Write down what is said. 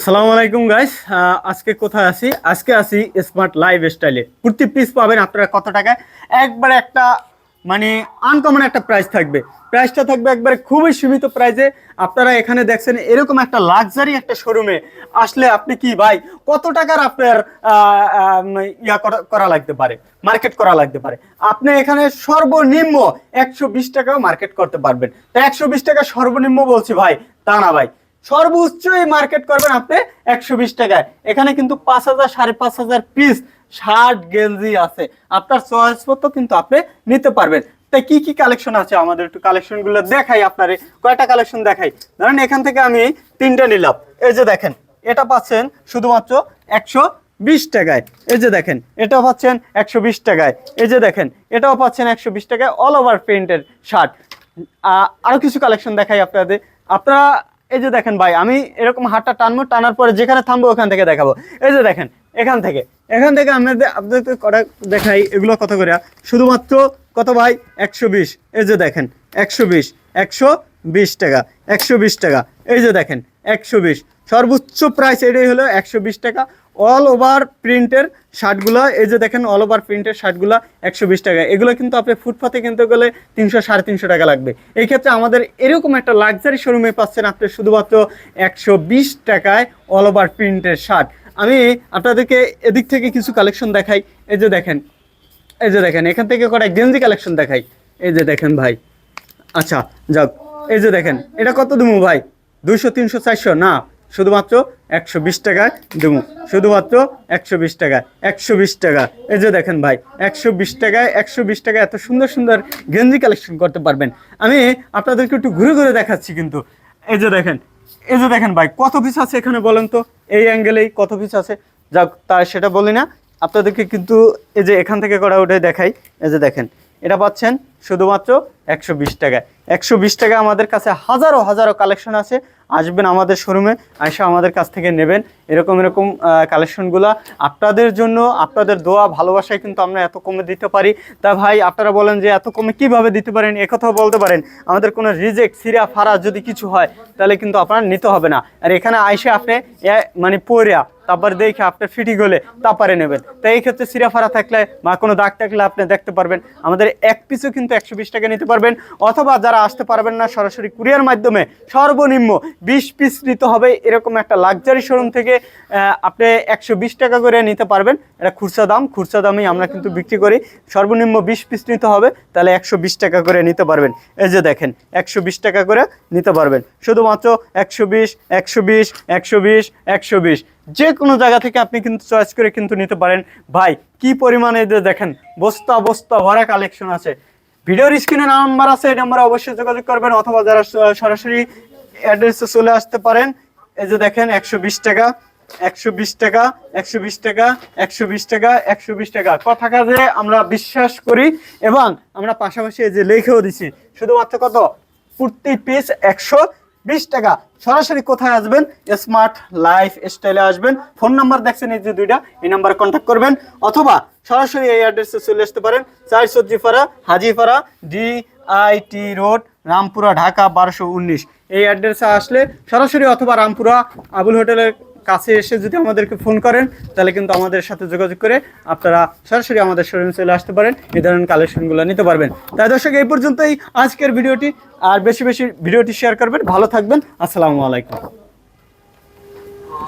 সালামু আলাইকুম গাইস আজকে কোথায় আছি? আজকে আছি স্মার্ট লাইফ স্টাইলে প্রতি পিস পাবেন আপনারা কত টাকায় একবারে একটা মানে আনকমন একটা প্রাইস থাকবে। প্রাইসটা থাকবে একবারে খুবই সীমিত প্রাইসে আপনারা এখানে দেখছেন এরকম একটা লাক্সারি একটা শোরুমে আসলে আপনি কি ভাই, কত টাকার আপনার ইয়া করা- করা লাগতে পারে? মার্কেট করা লাগতে পারে। আপনি এখানে সর্বনিম্ন একশো বিশ টাকাও মার্কেট করতে পারবেন। তা একশো বিশ টাকা সর্বনিম্ন বলছি ভাই, তা না ভাই। সর্বোচ্চই মার্কেট করবেন আপনি একশো বিশ টাকায়। এখানে কিন্তু পাঁচ হাজার, সাড়ে পাঁচ হাজার পিস শার্ট গেঞ্জি আছে। আপনার চয়েস মতো কিন্তু আপনি নিতে পারবেন। তাই কি কি কালেকশন আছে? আমাদের একটু কালেকশনগুলো দেখাই আপনারে। কয়টা কালেকশন দেখাই? ধরেন এখান থেকে আমি তিনটা নিলাম। এই যে দেখেন, এটা পাচ্ছেন শুধুমাত্র একশো বিশ টাকায়। এই যে দেখেন, এটাও পাচ্ছেন একশো বিশ টাকায়। এই যে দেখেন, এটাও পাচ্ছেন একশো বিশ টাকায় অল ওভার প্রিন্টের শার্ট আরও কিছু কালেকশন দেখাই আপনাদের। আপনারা এই যে দেখেন ভাই, আমি এরকম হাতটা টানবো, টানার পরে যেখানে থামবো ওখান থেকে দেখাবো। এই যে দেখেন, এখান থেকে। এখান থেকে আপনাদের আপনাদেরকে কটা দেখাই, এগুলো কত করে? শুধুমাত্র কত ভাই? একশো বিশ। এই যে দেখেন, একশো বিশ। একশো বিশ টাকা, একশো বিশ টাকা। এই যে দেখেন, একশো বিশ। সর্বোচ্চ প্রাইস এটাই হলো একশো বিশ টাকা। অল ওভার প্রিন্টের শার্টগুলো এই যে দেখেন অল ওভার প্রিন্টের শার্টগুলো একশো বিশ টাকা। এগুলো কিন্তু আপনি ফুটপাতে কিনতে গেলে তিনশো, সাড়ে তিনশো টাকা লাগবে। এই ক্ষেত্রে আমাদের এরকম একটা লাক্সারি শোরুমে পাচ্ছেন আপনি শুধুমাত্র একশো বিশ টাকায় অল ওভার প্রিন্টের শার্ট আমি আপনাদেরকে এদিক থেকে কিছু কালেকশন দেখাই। এই যে দেখেন, এই যে দেখেন, এখান থেকে কটা গেঞ্জি কালেকশন দেখাই। এই যে দেখেন ভাই আচ্ছা যাক, এই যে দেখেন, এটা কত দেবো ভাই? দুইশো, তিনশো, চারশো, না? শুধুমাত্র একশো বিশ টাকায় দেবো শুধুমাত্র একশো বিশ টাকা একশো বিশ টাকা। এই যে দেখেন ভাই, একশো বিশ টাকায়, একশো বিশ টাকা এত সুন্দর সুন্দর গেঞ্জি কালেকশন করতে পারবেন। আমি আপনাদেরকে একটু ঘুরে ঘুরে দেখাচ্ছি কিন্তু। এই যে দেখেন, এই যে দেখেন ভাই, কত পিস আছে এখানে বলেন তো? এই অ্যাঙ্গেলেই কত পিস আছে? যাক তা সেটা বলি না। আপনাদেরকে কিন্তু এই যে এখান থেকে করা ওটাই দেখাই। এই যে দেখেন, এটা পাচ্ছেন শুধুমাত্র একশো বিশ টাকায়। একশো বিশ টাকা আমাদের কাছে হাজারো হাজারো কালেকশন আছে। আসবেন আমাদের শোরুমে এসে আমাদের কাছ থেকে নেবেন। এরকম এরকম কালেকশনগুলো আপনাদের জন্য, আপনাদের দোয়া, ভালোবাসায় কিন্তু আমরা এত কমে দিতে পারি। তা ভাই, আপনারা বলেন যে এত কমে কীভাবে দিতে পারেন? একথাও বলতে পারেন। আমাদের কোনো রিজেক্ট, সিরা, ফারা যদি কিছু হয়, তাহলে কিন্তু আপনার নিতে হবে না। আর এখানে আইসে আপনি মানে পড়িয়া তারপর দেখে আপনার ফিটিং হলে তারপরে নেবেন। তাই এই ক্ষেত্রে সিরা, ফারা থাকলে বা কোনো দাগ থাকলে আপনি দেখতে পারবেন। আমাদের এক পিসও কিন্তু একশো বিশ টাকা নিতে পারবেন। অথবা যারা আসতে পারবেন না, সরাসরি কুরিয়ার মাধ্যমে সর্বনিম্ন বিশ পিস নিতে হবে। এরকম একটা লাক্সারি শোরুম থেকে আপনি একশো বিশ টাকা করে নিতে পারবেন। এটা খুচরা দাম, খুচরা দামেই আমরা কিন্তু বিক্রি করি। সর্বনিম্ন বিশ পিস নিতে হবে, তাহলে একশো বিশ টাকা করে নিতে পারবেন। এই যে দেখেন, একশো বিশ টাকা করে নিতে পারবেন। শুধুমাত্র একশো বিশ একশো বিশ একশো বিশ একশো বিশ। যে কোনো জায়গা থেকে আপনি কিন্তু চয়েস করে কিন্তু নিতে পারেন। ভাই, কি পরিমাণে এদের দেখেন, বস্তা বস্তা ভরা কালেকশন আছে। ভিডিওর স্ক্রিনে নাম্বার আছে, এই নাম্বারে অবশ্যই যোগাযোগ করবেন, অথবা যারা সরাসরি অ্যাড্রেসে চলে আসতে পারেন। এই যে দেখেন, একশো বিশ টাকা। একশো বিশ টাকা, একশো বিশ টাকা, একশো বিশ টাকা, একশো বিশ টাকা। কথা আমরা বিশ্বাস করি এবং আমরা পাশাপাশি যে লিখেও দিছি, শুধুমাত্র কত? পিস একশো বিশ টাকা। সরাসরি কোথায় আসবেন? স্মার্ট লাইফ স্টাইলে আসবেন। ফোন নাম্বার দেখছেন এই যে দুইটা, এই নাম্বারে কন্ট্যাক্ট করবেন। অথবা সরাসরি এই অ্যাড্রেসে চলে আসতে পারেন চার Sajjipara Hajipara D I T road Rampura, Dhaka, বারোশো উনিশ। এই অ্যাড্রেসে আসলে সরাসরি অথবা রামপুরা, আবুল হোটেলের কাছে এসে যদি আমাদেরকে ফোন করেন, তাহলে কিন্তু আমাদের সাথে যোগাযোগ করে আপনারা সরাসরি আমাদের শোরুমে চলে আসতে পারেন এই ধরনের কালেকশনগুলো নিতে পারবেন। তাই দর্শক, এই পর্যন্তই আজকের ভিডিওটি, আর বেশি বেশি ভিডিওটি শেয়ার করবেন। ভালো থাকবেন। আসসালামু আলাইকুম।